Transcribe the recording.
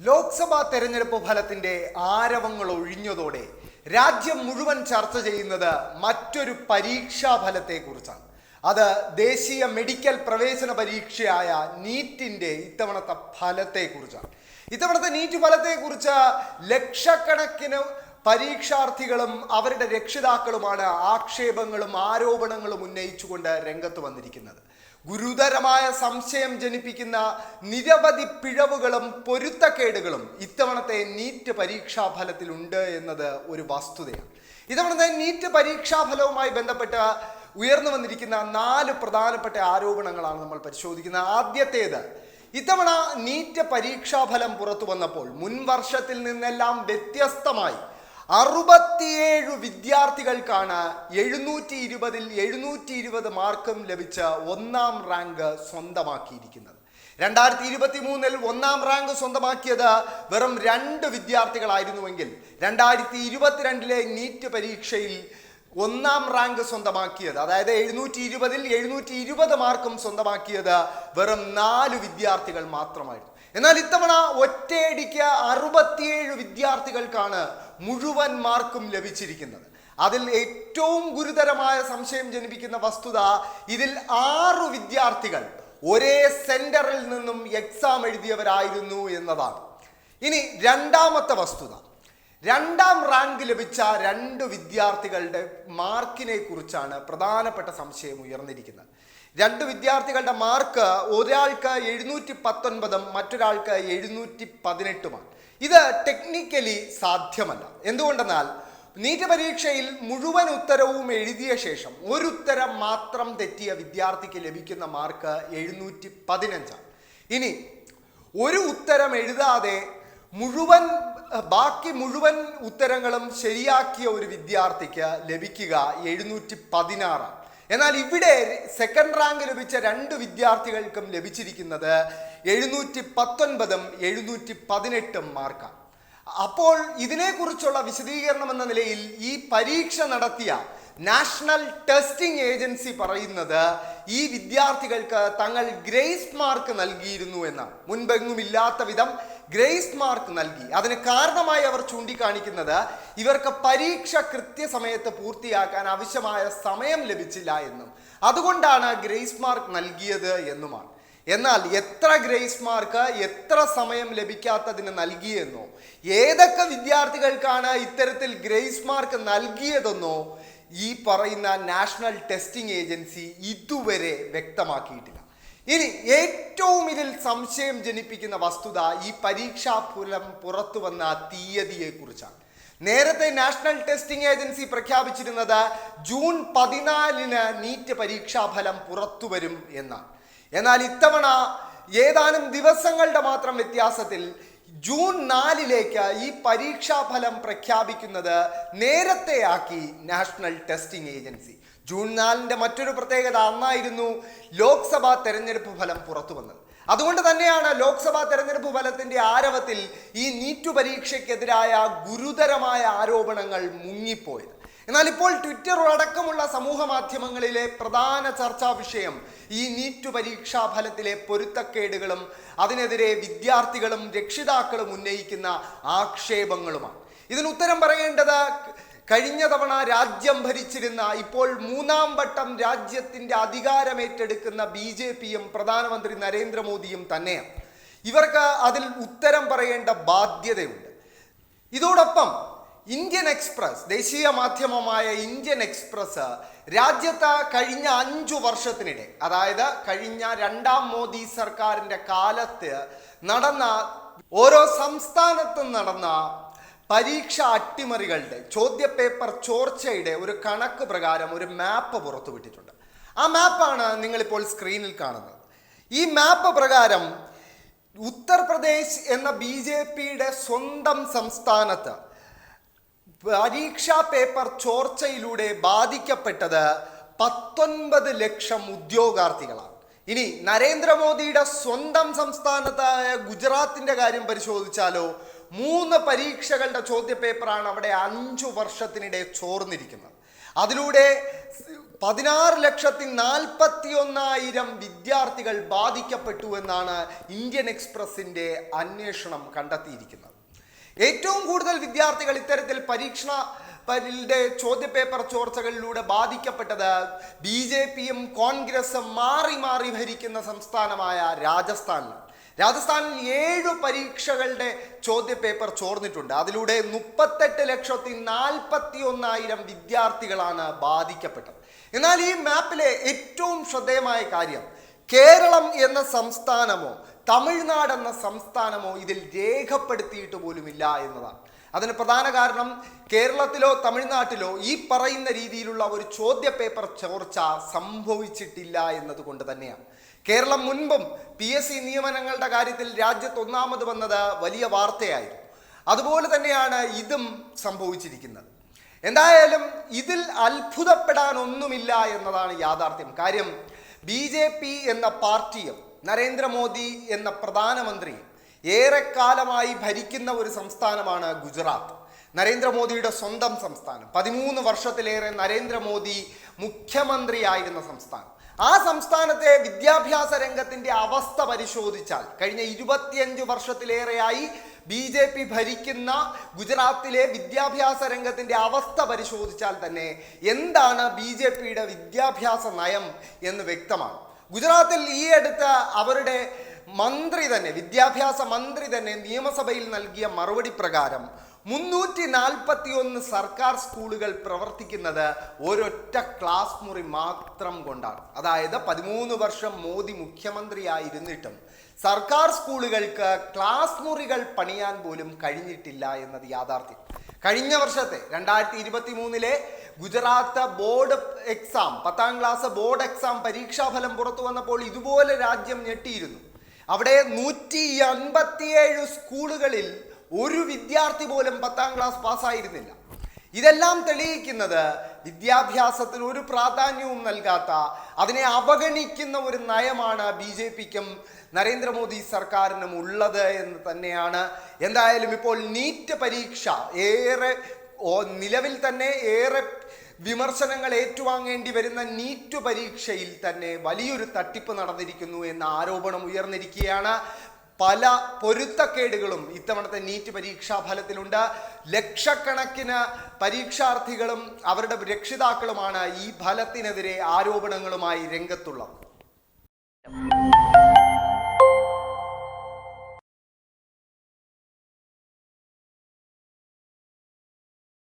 ലോക്സഭാ തെരഞ്ഞെടുപ്പ് ഫലത്തിന്റെ ആരവങ്ങൾ ഒഴിഞ്ഞതോടെ രാജ്യം മുഴുവൻ ചർച്ച ചെയ്യുന്നത് മറ്റൊരു പരീക്ഷാ ഫലത്തെക്കുറിച്ചാണ്. അത് ദേശീയ മെഡിക്കൽ പ്രവേശന പരീക്ഷയായ നീറ്റിന്റെ ഇത്തവണത്തെ ഫലത്തെക്കുറിച്ചാണ്. ഇത്തവണത്തെ നീറ്റ് ഫലത്തെക്കുറിച്ച് ലക്ഷക്കണക്കിന് പരീക്ഷാർത്ഥികളും അവരുടെ രക്ഷിതാക്കളുമാണ് ആക്ഷേപങ്ങളും ആരോപണങ്ങളും ഉന്നയിച്ചുകൊണ്ട് രംഗത്ത് വന്നിരിക്കുന്നത്. ഗുരുതരമായ സംശയം ജനിപ്പിക്കുന്ന നിരവധി പിഴവുകളും പൊരുത്തക്കേടുകളും ഇത്തവണത്തെ നീറ്റ് പരീക്ഷാ ഫലത്തിലുണ്ട് എന്നത് ഒരു വസ്തുതയാണ്. ഇത്തവണത്തെ നീറ്റ് പരീക്ഷാ ഫലവുമായി ബന്ധപ്പെട്ട് ഉയർന്നു വന്നിരിക്കുന്ന നാല് പ്രധാനപ്പെട്ട ആരോപണങ്ങളാണ് നമ്മൾ പരിശോധിക്കുന്നത്. ആദ്യത്തേത് ഇത്തവണ നീറ്റ് പരീക്ഷാഫലം പുറത്തു വന്നപ്പോൾ മുൻവർഷത്തിൽ നിന്നെല്ലാം വ്യത്യസ്തമായി അറുപത്തിയേഴ് വിദ്യാർത്ഥികൾക്കാണ് എഴുന്നൂറ്റി ഇരുപതിൽ എഴുന്നൂറ്റി ഇരുപത് മാർക്കും ലഭിച്ച ഒന്നാം റാങ്ക് സ്വന്തമാക്കിയിരിക്കുന്നത്. രണ്ടായിരത്തി ഇരുപത്തി മൂന്നിൽ ഒന്നാം റാങ്ക് സ്വന്തമാക്കിയത് വെറും രണ്ട് വിദ്യാർത്ഥികളായിരുന്നുവെങ്കിൽ രണ്ടായിരത്തി ഇരുപത്തിരണ്ടിലെ നീറ്റ് പരീക്ഷയിൽ ഒന്നാം റാങ്ക് സ്വന്തമാക്കിയത് അതായത് എഴുന്നൂറ്റി ഇരുപതിൽ എഴുന്നൂറ്റി ഇരുപത് മാർക്കും സ്വന്തമാക്കിയത് വെറും നാല് വിദ്യാർത്ഥികൾ മാത്രമായിരുന്നു. എന്നാൽ ഇത്തവണ ഒറ്റയടിക്ക് അറുപത്തിയേഴ് വിദ്യാർത്ഥികൾക്കാണ് മുഴുവൻ മാർക്കും ലഭിച്ചിരിക്കുന്നത്. അതിൽ ഏറ്റവും ഗുരുതരമായ സംശയം ജനിപ്പിക്കുന്ന വസ്തുത ഇതിൽ ആറു വിദ്യാർത്ഥികൾ ഒരേ സെന്ററിൽ നിന്നും എക്സാം എഴുതിയവരായിരുന്നു എന്നതാണ്. ഇനി രണ്ടാമത്തെ വസ്തുത. രണ്ടാം റാങ്ക് ലഭിച്ച രണ്ട് വിദ്യാർത്ഥികളുടെ മാർക്കിനെ കുറിച്ചാണ് പ്രധാനപ്പെട്ട സംശയം ഉയർന്നിരിക്കുന്നത്. രണ്ട് വിദ്യാർത്ഥികളുടെ മാർക്ക് ഒരാൾക്ക് എഴുന്നൂറ്റി പത്തൊൻപതും മറ്റൊരാൾക്ക് എഴുന്നൂറ്റി പതിനെട്ടുമാണ് ഇത് ടെക്നിക്കലി സാധ്യമല്ല. എന്തുകൊണ്ടെന്നാൽ നീറ്റ് പരീക്ഷയിൽ മുഴുവൻ ഉത്തരവും എഴുതിയ ശേഷം ഒരു ഉത്തരം മാത്രം തെറ്റിയ വിദ്യാർത്ഥിക്ക് ലഭിക്കുന്ന മാർക്ക് എഴുന്നൂറ്റി പതിനഞ്ചാണ് ഇനി ഒരു ഉത്തരം എഴുതാതെ മുഴുവൻ ബാക്കി മുഴുവൻ ഉത്തരങ്ങളും ശരിയാക്കിയ ഒരു വിദ്യാർത്ഥിക്ക് ലഭിക്കുക എഴുന്നൂറ്റി പതിനാറാണ് എന്നാൽ ഇവിടെ സെക്കൻഡ് റാങ്ക് ലഭിച്ച രണ്ട് വിദ്യാർത്ഥികൾക്കും ലഭിച്ചിരിക്കുന്നത് എഴുന്നൂറ്റി പത്തൊൻപതും എഴുന്നൂറ്റി പതിനെട്ടും മാർക്കാണ് അപ്പോൾ ഇതിനെക്കുറിച്ചുള്ള വിശദീകരണം എന്ന നിലയിൽ ഈ പരീക്ഷ നടത്തിയ നാഷണൽ ടെസ്റ്റിംഗ് ഏജൻസി പറയുന്നത് ഈ വിദ്യാർത്ഥികൾക്ക് തങ്ങൾ ഗ്രേസ് മാർക്ക് നൽകിയിരുന്നു എന്നാണ്. മുൻപെങ്ങുമില്ലാത്ത വിധം ഗ്രേസ് മാർക്ക് നൽകി. അതിന് കാരണമായി അവർ ചൂണ്ടിക്കാണിക്കുന്നത് ഇവർക്ക് പരീക്ഷ കൃത്യസമയത്ത് പൂർത്തിയാക്കാൻ ആവശ്യമായ സമയം ലഭിച്ചില്ല എന്നും. അതുകൊണ്ടാണ് ഗ്രേസ് മാർക്ക് നൽകിയത് എന്നുമാണ്. എന്നാൽ എത്ര ഗ്രേസ് മാർക്ക് എത്ര സമയം ലഭിക്കാത്തതിന് നൽകിയെന്നോ ഏതൊക്കെ വിദ്യാർത്ഥികൾക്കാണ് ഇത്തരത്തിൽ ഗ്രേസ് മാർക്ക് നൽകിയതെന്നോ ഈ പറയുന്ന നാഷണൽ ടെസ്റ്റിംഗ് ഏജൻസി ഇതുവരെ വ്യക്തമാക്കിയിട്ടില്ല. ഇനി ഏറ്റവും ഇതിൽ സംശയം ജനിപ്പിക്കുന്ന വസ്തുത ഈ പരീക്ഷാ ഫലം പുറത്തു വന്ന തീയതിയെ കുറിച്ചാണ് നേരത്തെ നാഷണൽ ടെസ്റ്റിംഗ് ഏജൻസി പ്രഖ്യാപിച്ചിരുന്നത് ജൂൺ പതിനാലിന് നീറ്റ് പരീക്ഷാഫലം പുറത്തു വരും എന്നാണ്. എന്നാൽ ഇത്തവണ ഏതാനും ദിവസങ്ങളുടെ മാത്രം വ്യത്യാസത്തിൽ ജൂൺ നാലിലേക്ക് ഈ പരീക്ഷാഫലം പ്രഖ്യാപിക്കുന്നത് നേരത്തെയാക്കി നാഷണൽ ടെസ്റ്റിംഗ് ഏജൻസി. ജൂൺ നാലിന്റെ മറ്റൊരു പ്രത്യേകത അന്നായിരുന്നു ലോക്സഭാ തെരഞ്ഞെടുപ്പ് ഫലം പുറത്തു വന്നത്. അതുകൊണ്ട് തന്നെയാണ് ലോക്സഭാ തെരഞ്ഞെടുപ്പ് ഫലത്തിന്റെ ആരവത്തിൽ ഈ നീറ്റു പരീക്ഷയ്ക്കെതിരായ ഗുരുതരമായ ആരോപണങ്ങൾ മുങ്ങിപ്പോയത്. എന്നാൽ ഇപ്പോൾ ട്വിറ്റർ അടക്കമുള്ള സമൂഹ മാധ്യമങ്ങളിലെ പ്രധാന ചർച്ചാ വിഷയം ഈ നീറ്റ് പരീക്ഷാ ഫലത്തിലെ പൊരുത്തക്കേടുകളും അതിനെതിരെ വിദ്യാർത്ഥികളും രക്ഷിതാക്കളും ഉന്നയിക്കുന്ന ആക്ഷേപങ്ങളുമാണ്. ഇതിന് ഉത്തരം പറയേണ്ടത് കഴിഞ്ഞ തവണ രാജ്യം ഭരിച്ചിരുന്ന ഇപ്പോൾ മൂന്നാം വട്ടം രാജ്യത്തിന്റെ അധികാരമേറ്റെടുക്കുന്ന ബി ജെ പിയും പ്രധാനമന്ത്രി നരേന്ദ്രമോദിയും തന്നെയാണ്. ഇവർക്ക് അതിൽ ഉത്തരം പറയേണ്ട ബാധ്യതയുണ്ട്. ഇതോടൊപ്പം ഇന്ത്യൻ എക്സ്പ്രസ് ദേശീയ മാധ്യമമായ ഇന്ത്യൻ എക്സ്പ്രസ് രാജ്യത്ത് കഴിഞ്ഞ അഞ്ചു വർഷത്തിനിടെ അതായത് കഴിഞ്ഞ രണ്ടാം മോദി സർക്കാരിന്റെ കാലത്ത് നടന്ന ഓരോ സംസ്ഥാനത്തും നടന്ന പരീക്ഷ അട്ടിമറികളുടെ ചോദ്യപേപ്പർ ചോർച്ചയുടെ ഒരു കണക്ക് പ്രകാരം ഒരു മാപ്പ് പുറത്തുവിട്ടിട്ടുണ്ട് ആ മാപ്പാണ് നിങ്ങളിപ്പോൾ സ്ക്രീനിൽ കാണുന്നത്. ഈ മാപ്പ് പ്രകാരം ഉത്തർപ്രദേശ് എന്ന ബി ജെ പിയുടെ സ്വന്തം സംസ്ഥാനത്ത് പരീക്ഷാ പേപ്പർ ചോർച്ചയിലൂടെ ബാധിക്കപ്പെട്ടത് പത്തൊൻപത് ലക്ഷം ഉദ്യോഗാർത്ഥികളാണ്. ഇനി നരേന്ദ്രമോദിയുടെ സ്വന്തം സംസ്ഥാനത്തായ ഗുജറാത്തിന്റെ കാര്യം പരിശോധിച്ചാലോ മൂന്ന് പരീക്ഷകളുടെ ചോദ്യപേപ്പറാണ് അവിടെ അഞ്ചു വർഷത്തിനിടെ ചോർന്നിരിക്കുന്നത്. അതിലൂടെ പതിനാറ് ലക്ഷത്തി നാൽപ്പത്തി ഒന്നായിരം വിദ്യാർത്ഥികൾ ബാധിക്കപ്പെട്ടു എന്നാണ് ഇന്ത്യൻ എക്സ്പ്രസിന്റെ അന്വേഷണം കണ്ടെത്തിയിരിക്കുന്നത്. ഏറ്റവും കൂടുതൽ വിദ്യാർത്ഥികൾ ഇത്തരത്തിൽ പരീക്ഷണ യുടെ ചോദ്യപേപ്പർ ചോർച്ചകളിലൂടെ ബാധിക്കപ്പെട്ടത് ബി ജെ പിയും കോൺഗ്രസും മാറി മാറി ഭരിക്കുന്ന സംസ്ഥാനമായ രാജസ്ഥാനിലാണ്. രാജസ്ഥാനിൽ ഏഴു പരീക്ഷകളുടെ ചോദ്യപേപ്പർ ചോർന്നിട്ടുണ്ട്. അതിലൂടെ മുപ്പത്തെട്ട് ലക്ഷത്തി നാൽപ്പത്തി ഒന്നായിരം വിദ്യാർത്ഥികളാണ് ബാധിക്കപ്പെട്ടത്. എന്നാൽ ഈ മാപ്പിലെ ഏറ്റവും ശ്രദ്ധേയമായ കാര്യം കേരളം എന്ന സംസ്ഥാനമോ തമിഴ്നാട് എന്ന സംസ്ഥാനമോ ഇതിൽ രേഖപ്പെടുത്തിയിട്ട് പോലുമില്ല എന്നതാണ്. അതിന് പ്രധാന കാരണം കേരളത്തിലോ തമിഴ്നാട്ടിലോ ഈ പറയുന്ന രീതിയിലുള്ള ഒരു ചോദ്യപേപ്പർ ചോർച്ച സംഭവിച്ചിട്ടില്ല എന്നതുകൊണ്ട് തന്നെയാണ്. കേരളം മുൻപും പി എസ് സി നിയമനങ്ങളുടെ കാര്യത്തിൽ രാജ്യത്ത് ഒന്നാമത് വന്നത് വലിയ വാർത്തയായിരുന്നു. അതുപോലെ തന്നെയാണ് ഇതും സംഭവിച്ചിരിക്കുന്നത്. എന്തായാലും ഇതിൽ അത്ഭുതപ്പെടാൻ ഒന്നുമില്ല എന്നതാണ് യാഥാർത്ഥ്യം. കാര്യം ബി ജെ പി എന്ന പാർട്ടിയും നരേന്ദ്രമോദി എന്ന പ്രധാനമന്ത്രിയും ഏറെക്കാലമായി ഭരിക്കുന്ന ഒരു സംസ്ഥാനമാണ് ഗുജറാത്ത്. നരേന്ദ്രമോദിയുടെ സ്വന്തം സംസ്ഥാനം. പതിമൂന്ന് വർഷത്തിലേറെ നരേന്ദ്രമോദി മുഖ്യമന്ത്രിയായിരുന്ന സംസ്ഥാനം. ആ സംസ്ഥാനത്തെ വിദ്യാഭ്യാസ രംഗത്തിന്റെ അവസ്ഥ പരിശോധിച്ചാൽ കഴിഞ്ഞ ഇരുപത്തിയഞ്ച് വർഷത്തിലേറെയായി ബി ജെ പി ഭരിക്കുന്ന ഗുജറാത്തിലെ വിദ്യാഭ്യാസ രംഗത്തിന്റെ അവസ്ഥ പരിശോധിച്ചാൽ തന്നെ എന്താണ് ബി ജെ പിയുടെ വിദ്യാഭ്യാസ നയം എന്ന് വ്യക്തമാണ്. ഗുജറാത്തിൽ ഈ അടുത്ത് അവരുടെ മന്ത്രി തന്നെ വിദ്യാഭ്യാസ മന്ത്രി തന്നെ നിയമസഭയിൽ നൽകിയ മറുപടി പ്രകാരം മുന്നൂറ്റി നാൽപ്പത്തി ഒന്ന് സർക്കാർ സ്കൂളുകൾ പ്രവർത്തിക്കുന്നത് ഒരൊറ്റ ക്ലാസ് മുറി മാത്രം കൊണ്ടാണ്. അതായത് പതിമൂന്ന് വർഷം മോദി മുഖ്യമന്ത്രിയായിരുന്നിട്ടും സർക്കാർ സ്കൂളുകൾക്ക് ക്ലാസ് മുറികൾ പണിയാൻ പോലും കഴിഞ്ഞിട്ടില്ല എന്നത് യാഥാർത്ഥ്യം. കഴിഞ്ഞ വർഷത്തെ രണ്ടായിരത്തി ഇരുപത്തി മൂന്നിലെ ഗുജറാത്ത് ബോർഡ് എക്സാം പത്താം ക്ലാസ് ബോർഡ് എക്സാം പരീക്ഷാഫലം പുറത്തു വന്നപ്പോൾ ഇതുപോലെ രാജ്യം ഞെട്ടിയിരുന്നു. അവിടെ നൂറ്റി അൻപത്തിയേഴ് സ്കൂളുകളിൽ ഒരു വിദ്യാർത്ഥി പോലും പത്താം ക്ലാസ് പാസ്സായിരുന്നില്ല. ഇതെല്ലാം തെളിയിക്കുന്നത് വിദ്യാഭ്യാസത്തിന് ഒരു പ്രാധാന്യവും നൽകാത്ത അതിനെ അവഗണിക്കുന്ന ഒരു നയമാണ് ബി ജെ പിക്കും നരേന്ദ്രമോദി സർക്കാരിനും ഉള്ളത് എന്ന് തന്നെയാണ്. എന്തായാലും ഇപ്പോൾ നീറ്റ് പരീക്ഷ ഏറെ നിലവിൽ തന്നെ ഏറെ വിമർശനങ്ങൾ ഏറ്റുവാങ്ങേണ്ടി വരുന്ന നീറ്റ് പരീക്ഷയിൽ തന്നെ വലിയൊരു തട്ടിപ്പ് നടന്നിരിക്കുന്നു എന്ന ആരോപണം ഉയർന്നിരിക്കുകയാണ്. പല പൊരുത്തക്കേടുകളും ഇത്തവണത്തെ നീറ്റ് പരീക്ഷാ ഫലത്തിലുണ്ട്. ലക്ഷക്കണക്കിന് പരീക്ഷാർത്ഥികളും അവരുടെ രക്ഷിതാക്കളുമാണ് ഈ ഫലത്തിനെതിരെ ആരോപണങ്ങളുമായി രംഗത്തുള്ളത്.